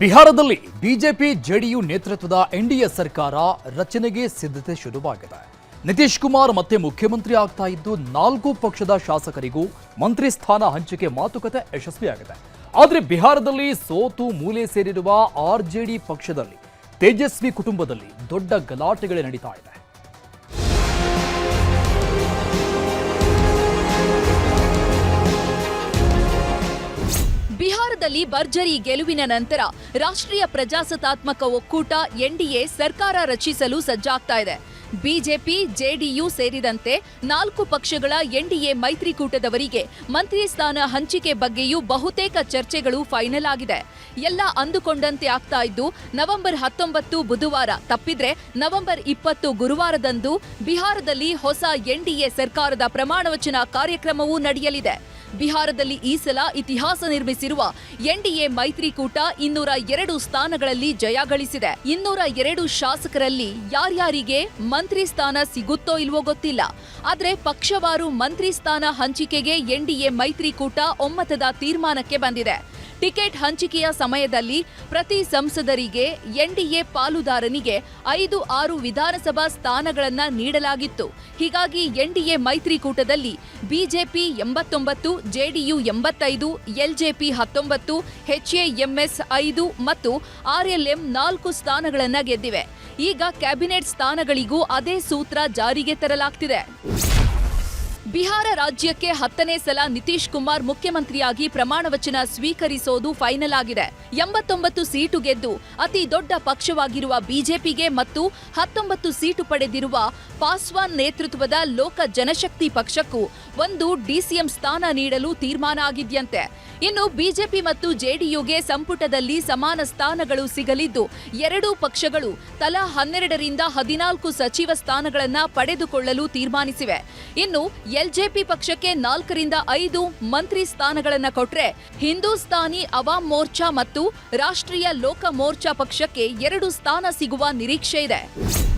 ಬಿಹಾರದಲ್ಲಿ BJP JDU ನೇತೃತ್ವದ NDA ಸರ್ಕಾರ ರಚನೆಗೆ ಸಿದ್ಧತೆ ಶುರುವಾಗಿದೆ. ನಿತೀಶ್ ಕುಮಾರ್ ಮತ್ತೆ ಮುಖ್ಯಮಂತ್ರಿ ಆಗ್ತಾ ಇದ್ದು ನಾಲ್ಕು ಪಕ್ಷದ ಶಾಸಕರಿಗೂ ಮಂತ್ರಿ ಸ್ಥಾನ ಹಂಚಿಕೆ ಮಾತುಕತೆ ಯಶಸ್ವಿಯಾಗಿದೆ. ಆದರೆ ಬಿಹಾರದಲ್ಲಿ ಸೋತು ಮೂಲೆ ಸೇರಿರುವ ಆರ್ಜೆಡಿ ಪಕ್ಷದಲ್ಲಿ ತೇಜಸ್ವಿ ಕುಟುಂಬದಲ್ಲಿ ದೊಡ್ಡ ಗಲಾಟೆಗಳೇ ನಡೀತಾ ಇದೆ. ಬಿಹಾರದಲ್ಲಿ ಭರ್ಜರಿ ಗೆಲುವಿನ ನಂತರ ರಾಷ್ಟ್ರೀಯ ಪ್ರಜಾಸತ್ತಾತ್ಮಕ ಒಕ್ಕೂಟ ಎನ್ಡಿಎ ಸರ್ಕಾರ ರಚಿಸಲು ಸಜ್ಜಾಗ್ತಾ ಇದೆ. ಬಿಜೆಪಿ ಜೆಡಿಯು ಸೇರಿದಂತೆ ನಾಲ್ಕು ಪಕ್ಷಗಳ ಎನ್ಡಿಎ ಮೈತ್ರಿಕೂಟದವರಿಗೆ ಮಂತ್ರಿ ಸ್ಥಾನ ಹಂಚಿಕೆ ಬಗ್ಗೆಯೂ ಬಹುತೇಕ ಚರ್ಚೆಗಳು ಫೈನಲ್ ಆಗಿದೆ. ಎಲ್ಲ ಅಂದುಕೊಂಡಂತೆ ಆಗ್ತಾ ಇದ್ದು, ನವೆಂಬರ್ ಹತ್ತೊಂಬತ್ತು ಬುಧವಾರ ತಪ್ಪಿದ್ರೆ ನವೆಂಬರ್ ಇಪ್ಪತ್ತು ಗುರುವಾರದಂದು ಬಿಹಾರದಲ್ಲಿ ಹೊಸ ಎನ್ಡಿಎ ಸರ್ಕಾರದ ಪ್ರಮಾಣವಚನ ಕಾರ್ಯಕ್ರಮವೂ ನಡೆಯಲಿದೆ. ಬಿಹಾರದಲ್ಲಿ ಈ ಸಲ ಇತಿಹಾಸ ನಿರ್ಮಿಸಿರುವ ಎನ್ಡಿಎ ಮೈತ್ರಿಕೂಟ ಇನ್ನೂರ ಎರಡು ಸ್ಥಾನಗಳಲ್ಲಿ ಜಯ ಗಳಿಸಿದೆ. ಇನ್ನೂರ ಎರಡು ಶಾಸಕರಲ್ಲಿ ಯಾರ್ಯಾರಿಗೆ ಮಂತ್ರಿ ಸ್ಥಾನ ಸಿಗುತ್ತೋ ಇಲ್ವೋ ಗೊತ್ತಿಲ್ಲ. ಆದರೆ ಪಕ್ಷವಾರು ಮಂತ್ರಿ ಸ್ಥಾನ ಹಂಚಿಕೆಗೆ ಎನ್ಡಿಎ ಮೈತ್ರಿಕೂಟ ಒಮ್ಮತದ ತೀರ್ಮಾನಕ್ಕೆ ಬಂದಿದೆ. ಟಿಕೆಟ್ ಹಂಚಿಕೆಯ ಸಮಯದಲ್ಲಿ ಪ್ರತಿ ಸಂಸದರಿಗೆ ಎನ್ಡಿಎ ಪಾಲುದಾರನಿಗೆ ಐದು ಆರು ವಿಧಾನಸಭಾ ಸ್ಥಾನಗಳನ್ನು ನೀಡಲಾಗಿತ್ತು. ಹೀಗಾಗಿ ಎನ್ಡಿಎ ಮೈತ್ರಿಕೂಟದಲ್ಲಿ ಬಿಜೆಪಿ ಎಂಬತ್ತೊಂಬತ್ತು, ಜೆಡಿಯು ಎಂಬತ್ತೈದು, ಎಲ್ಜೆಪಿ ಹತ್ತೊಂಬತ್ತು ಎಚ್ಎಎಂಎಸ್ ಐದು ಮತ್ತು ಆರ್ಎಲ್ಎಂ ನಾಲ್ಕು ಸ್ಥಾನಗಳನ್ನು ಗೆದ್ದಿವೆ. ಈಗ ಕ್ಯಾಬಿನೆಟ್ ಸ್ಥಾನಗಳಿಗೂ ಅದೇ ಸೂತ್ರ ಜಾರಿಗೆ ತರಲಾಗ್ತಿದೆ. ಬಿಹಾರ ರಾಜ್ಯಕ್ಕೆ ಹತ್ತನೇ ಸಲ ನಿತೀಶ್ ಕುಮಾರ್ ಮುಖ್ಯಮಂತ್ರಿಯಾಗಿ ಪ್ರಮಾಣ ವಚನ ಸ್ವೀಕರಿಸೋದು ಫೈನಲ್ ಆಗಿದೆ. ಎಂಬತ್ತೊಂಬತ್ತು ಸೀಟು ಗೆದ್ದು ಅತಿ ದೊಡ್ಡ ಪಕ್ಷವಾಗಿರುವ ಬಿಜೆಪಿಗೆ ಮತ್ತು ಹತ್ತೊಂಬತ್ತು ಸೀಟು ಪಡೆದಿರುವ ಪಾಸ್ವಾನ್ ನೇತೃತ್ವದ ಲೋಕ ಜನಶಕ್ತಿ ಪಕ್ಷಕ್ಕೂ ಒಂದು ಡಿಸಿಎಂ ಸ್ಥಾನ ನೀಡಲು ತೀರ್ಮಾನ ಆಗಿದ್ಯಂತೆ. ಇನ್ನು ಬಿಜೆಪಿ ಮತ್ತು ಜೆಡಿಯುಗೆ ಸಂಪುಟದಲ್ಲಿ ಸಮಾನ ಸ್ಥಾನಗಳು ಸಿಗಲಿದ್ದು, ಎರಡೂ ಪಕ್ಷಗಳು ತಲಾ ಹನ್ನೆರಡರಿಂದ ಹದಿನಾಲ್ಕು ಸಚಿವ ಸ್ಥಾನಗಳನ್ನು ಪಡೆದುಕೊಳ್ಳಲು ತೀರ್ಮಾನಿಸಿವೆ. ಇನ್ನು ಎಲ್ಜೆಪಿ ಪಕ್ಷಕ್ಕೆ ನಾಲ್ಕರಿಂದ ಐದು ಮಂತ್ರಿ ಸ್ಥಾನಗಳನ್ನು ಕೊಟ್ರೆ ಹಿಂದೂಸ್ತಾನಿ ಅವಾಮ್ ಮೋರ್ಚಾ ಮತ್ತು ರಾಷ್ಟ್ರೀಯ ಲೋಕ ಮೋರ್ಚಾ ಪಕ್ಷಕ್ಕೆ ಎರಡು ಸ್ಥಾನ ಸಿಗುವ ನಿರೀಕ್ಷೆ ಇದೆ.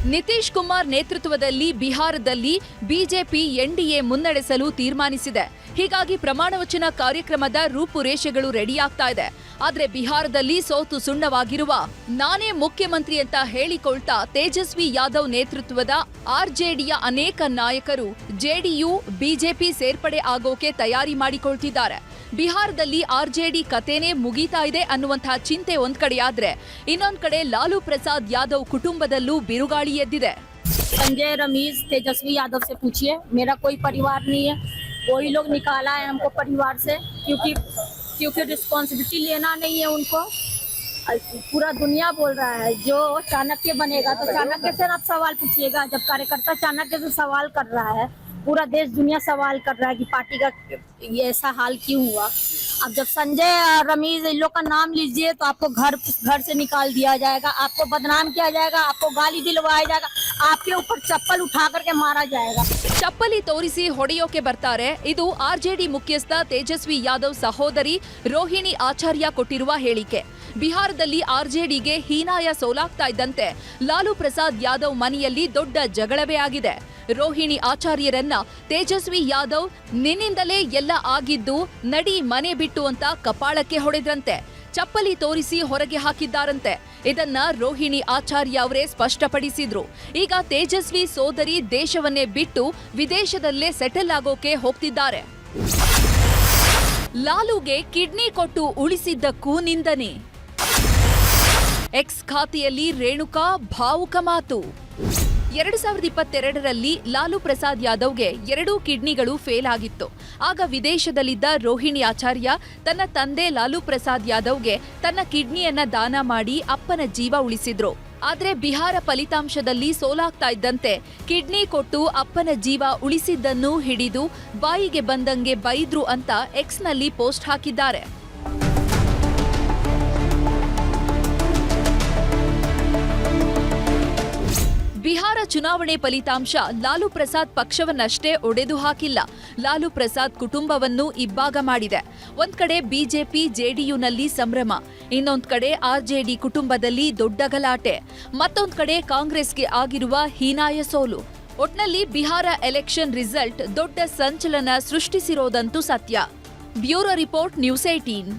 ನಿತೀಶ್ ಕುಮಾರ್ ನೇತೃತ್ವದಲ್ಲಿ ಬಿಹಾರದಲ್ಲಿ ಬಿಜೆಪಿ ಎನ್ಡಿಎ ಮುನ್ನಡೆಸಲು ತೀರ್ಮಾನಿಸಿದೆ. ಹೀಗಾಗಿ ಪ್ರಮಾಣವಚನ ಕಾರ್ಯಕ್ರಮದ ರೂಪುರೇಷೆಗಳು ರೆಡಿಯಾಗ್ತಾ ಇದೆ. ಆದರೆ ಬಿಹಾರದಲ್ಲಿ ಸೋತು ಸುಣ್ಣವಾಗಿರುವ ನಾನೇ ಮುಖ್ಯಮಂತ್ರಿ ಅಂತ ಹೇಳಿಕೊಳ್ತಾ ತೇಜಸ್ವಿ ಯಾದವ್ ನೇತೃತ್ವದ ಆರ್ಜೆಡಿಯ ಅನೇಕ ನಾಯಕರು ಜೆಡಿಯು, ಬಿಜೆಪಿ ಸೇರ್ಪಡೆ ಆಗೋಕೆ ತಯಾರಿ ಮಾಡಿಕೊಳ್ತಿದ್ದಾರೆ. ಬಿಹಾರದಲ್ಲಿ ಆರ್ಜೆಡಿ ಕತೆನೇ ಮುಗೀತಾ ಇದೆ ಅನ್ನುವಂತಹ ಚಿಂತೆ ಒಂದ್ ಕಡೆಯಾದ್ರೆ ಇನ್ನೊಂದ್ ಕಡೆ ಲಾಲು ಪ್ರಸಾದ್ ಯಾದವ್ ಕುಟುಂಬದಲ್ಲೂ ಬಿರುಗಾಳಿ ಎದ್ದಿದೆ संजय रमीज तेजस्वी यादव से पूछिए मेरा कोई परिवार नहीं है वही लोग निकाला है हमको परिवार से क्योंकि क्योंकि रिस्पॉन्सिबिलिटी लेना नहीं है उनको अ, पूरा दुनिया बोल रहा है जो चाणक्य बनेगा तो चाणक्य से आप सवाल पूछिएगा जब कार्यकर्ता चाणक्य से सवाल कर रहा है पूरा देश दुनिया सवाल कर रहा है कि पार्टी का ये ऐसा हाल क्यों हुआ अब जब संजय और रमीज इन लोग का नाम लीजिए तो आपको घर घर से निकाल दिया जाएगा आपको बदनाम किया जाएगा आपको गाली दिलवाया जाएगा आपके ऊपर चप्पल उठा करके मारा जाएगा ಚಪ್ಪಲಿ ತೋರಿಸಿ ಹೊಡೆಯೋಕೆ ಬರ್ತಾರೆ ಇದು ಆರ್ಜೆಡಿ ಮುಖ್ಯಸ್ಥ ತೇಜಸ್ವಿ ಯಾದವ್ ಸಹೋದರಿ ರೋಹಿಣಿ ಆಚಾರ್ಯ ಕೊಟ್ಟಿರುವ ಹೇಳಿಕೆ ಬಿಹಾರದಲ್ಲಿ ಆರ್ಜೆಡಿಗೆ ಹೀನಾಯ ಸೋಲಾಗ್ತಾ ಇದ್ದಂತೆ ಲಾಲು ಪ್ರಸಾದ್ ಯಾದವ್ ಮನೆಯಲ್ಲಿ ದೊಡ್ಡ ಜಗಳವೇ ಆಗಿದೆ. ರೋಹಿಣಿ ಆಚಾರ್ಯರನ್ನ ತೇಜಸ್ವಿ ಯಾದವ್ ನಿನ್ನಿಂದಲೇ ಎಲ್ಲ ಆಗಿದ್ದು ನಡಿ ಮನೆ ಬಿಟ್ಟು ಅಂತ ಕಪಾಳಕ್ಕೆ ಹೊಡೆದ್ರಂತೆ. ಚಪ್ಪಲಿ ತೋರಿಸಿ ಹೊರಗೆ ಹಾಕಿದ್ದಾರಂತೆ. ಇದನ್ನ ರೋಹಿಣಿ ಆಚಾರ್ಯ ಅವರೇ ಸ್ಪಷ್ಟಪಡಿಸಿದ್ರು. ಈಗ ತೇಜಸ್ವಿ ಸೋದರಿ ದೇಶವನ್ನೇ ಬಿಟ್ಟು ವಿದೇಶದಲ್ಲೇ ಸೆಟಲ್ ಆಗೋಕೆ ಹೋಗ್ತಿದ್ದಾರೆ. ಲಾಲುಗೆ ಕಿಡ್ನಿ ಕೊಟ್ಟು ಉಳಿಸಿದ್ದಕ್ಕೂ ನಿಂದನೆ ಎಕ್ಸ್ ಖಾತೆಯಲ್ಲಿ ರೇಣುಕಾ ಭಾವುಕ ಮಾತು. ಎರಡು ಸಾವಿರದ ಇಪ್ಪತ್ತೆರಡರಲ್ಲಿ ಲಾಲು ಪ್ರಸಾದ್ ಯಾದವ್ಗೆ ಎರಡೂ ಕಿಡ್ನಿಗಳು ಫೇಲ್ ಆಗಿತ್ತು. ಆಗ ವಿದೇಶದಲ್ಲಿದ್ದ ರೋಹಿಣಿ ಆಚಾರ್ಯ ತನ್ನ ತಂದೆ ಲಾಲು ಪ್ರಸಾದ್ ಯಾದವ್ಗೆ ತನ್ನ ಕಿಡ್ನಿಯನ್ನ ದಾನ ಮಾಡಿ ಅಪ್ಪನ ಜೀವ ಉಳಿಸಿದ್ರು. ಆದ್ರೆ ಬಿಹಾರ ಫಲಿತಾಂಶದಲ್ಲಿ ಸೋಲಾಗ್ತಾ ಇದ್ದಂತೆ ಕಿಡ್ನಿ ಕೊಟ್ಟು ಅಪ್ಪನ ಜೀವ ಉಳಿಸಿದ್ದನ್ನು ಹಿಡಿದು ಬಾಯಿಗೆ ಬಂದಂಗೆ ಬೈದ್ರು ಅಂತ ಎಕ್ಸ್ನಲ್ಲಿ ಪೋಸ್ಟ್ ಹಾಕಿದ್ದಾರೆ. ಚುನಾವಣೆ ಫಲಿತಾಂಶ ಲಾಲು ಪ್ರಸಾದ್ ಪಕ್ಷವನ್ನಷ್ಟೇ ಒಡೆದು ಹಾಕಿಲ್ಲ. ಲಾಲು ಪ್ರಸಾದ್ ಕುಟುಂಬವನ್ನು ಇಬ್ಬಾಗ ಮಾಡಿದೆ. ಒಂದ್ ಕಡೆ ಬಿಜೆಪಿ, ಜೆಡಿಯುನಲ್ಲಿ ಸಂಭ್ರಮ. ಇನ್ನೊಂದ್ ಕಡೆ ಆರ್ಜೆಡಿ ಕುಟುಂಬದಲ್ಲಿ ದೊಡ್ಡ ಗಲಾಟೆ. ಮತ್ತೊಂದ್ ಕಡೆ ಕಾಂಗ್ರೆಸ್ಗೆ ಆಗಿರುವ ಹೀನಾಯ ಸೋಲು. ಒಟ್ನಲ್ಲಿ ಬಿಹಾರ ಎಲೆಕ್ಷನ್ ರಿಸಲ್ಟ್ ದೊಡ್ಡ ಸಂಚಲನ ಸೃಷ್ಟಿಸಿರೋದಂತೂ ಸತ್ಯ. Bureau report news eighteen